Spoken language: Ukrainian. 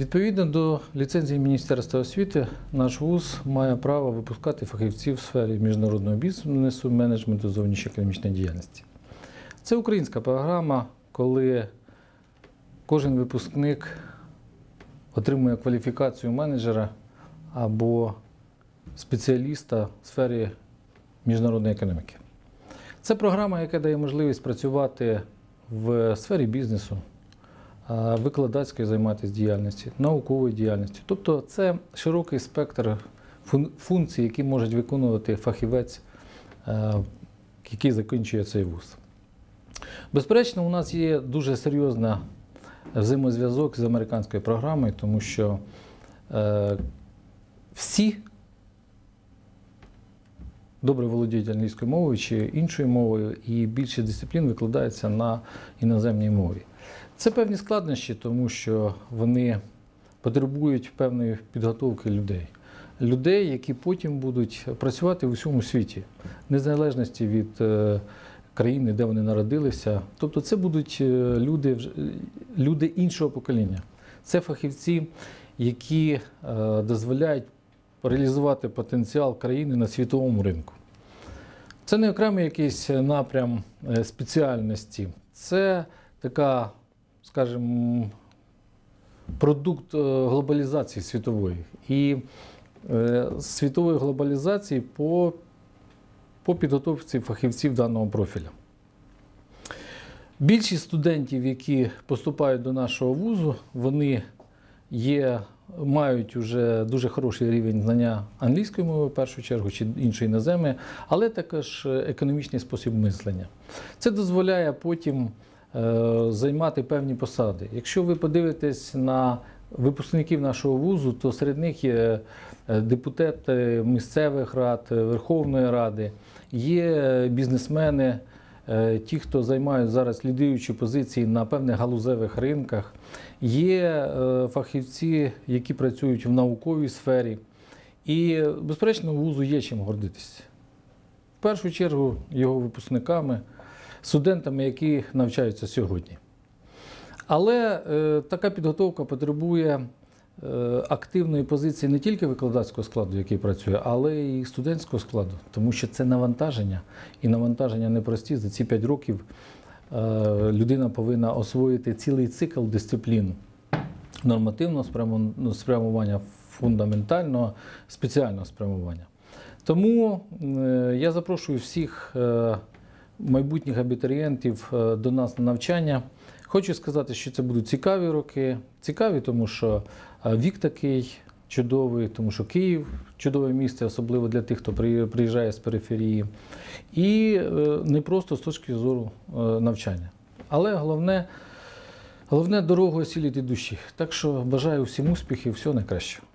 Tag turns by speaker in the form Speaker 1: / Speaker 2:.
Speaker 1: Відповідно до ліцензії Міністерства освіти, наш вуз має право випускати фахівців в сфері міжнародного бізнесу, менеджменту зовнішньоекономічної діяльності. Це українська програма, коли кожен випускник отримує кваліфікацію менеджера або спеціаліста в сфері міжнародної економіки. Це програма, яка дає можливість працювати в сфері бізнесу, викладацької займатися діяльності, наукової діяльності. Тобто це широкий спектр функцій, які можуть виконувати фахівець, е, який закінчує цей вуз. Безперечно, у нас є дуже серйозна взаємозв'язок з американською програмою, тому що е, всі добре володіють англійською мовою чи іншою мовою, і більшість дисциплін викладається на іноземній мові. Це певні складнощі, тому що вони потребують певної підготовки людей. Людей, які потім будуть працювати в усьому світі, незалежності від е, країни, де вони народилися. Тобто, це будуть е, люди, люди іншого покоління. Це фахівці, які е, дозволяють реалізувати потенціал країни на світовому ринку. Це не окремий якийсь напрям е, спеціальності, це така, скажімо, продукт е, глобалізації світової. І е, світової глобалізації по, по підготовці фахівців даного профіля. Більшість студентів, які поступають до нашого вузу, вони є, мають вже дуже хороший рівень знання англійської мови в першу чергу чи іншої іноземної, але також економічний спосіб мислення. Це дозволяє потім е, займати певні посади. Якщо ви подивитесь на випускників нашого вузу, то серед них є е, депутати місцевих рад, Верховної Ради, є бізнесмени, е, ті, хто займають зараз лідуючі позиції на певних галузевих ринках, є е, фахівці, які працюють в науковій сфері. І, безперечно, вузу є чим гордитися. В першу чергу його випускниками, студентами, які навчаються сьогодні. Але е, така підготовка потребує е, активної позиції не тільки викладацького складу, який працює, але й студентського складу, тому що це навантаження, і навантаження непрості. За ці 5 років е, людина повинна освоїти цілий цикл дисциплін нормативного спрямування, фундаментального, спеціального спрямування. Тому е, я запрошую всіх е, майбутніх абітурієнтів е, до нас на навчання. Хочу сказати, що це будуть цікаві роки. Цікаві, тому що е, вік такий чудовий, тому що Київ чудове місце, особливо для тих, хто приїжджає з периферії. І е, не просто з точки зору е, навчання. Але головне, головне дорогу осіліти душі. Так що бажаю всім успіхів, всього найкращого.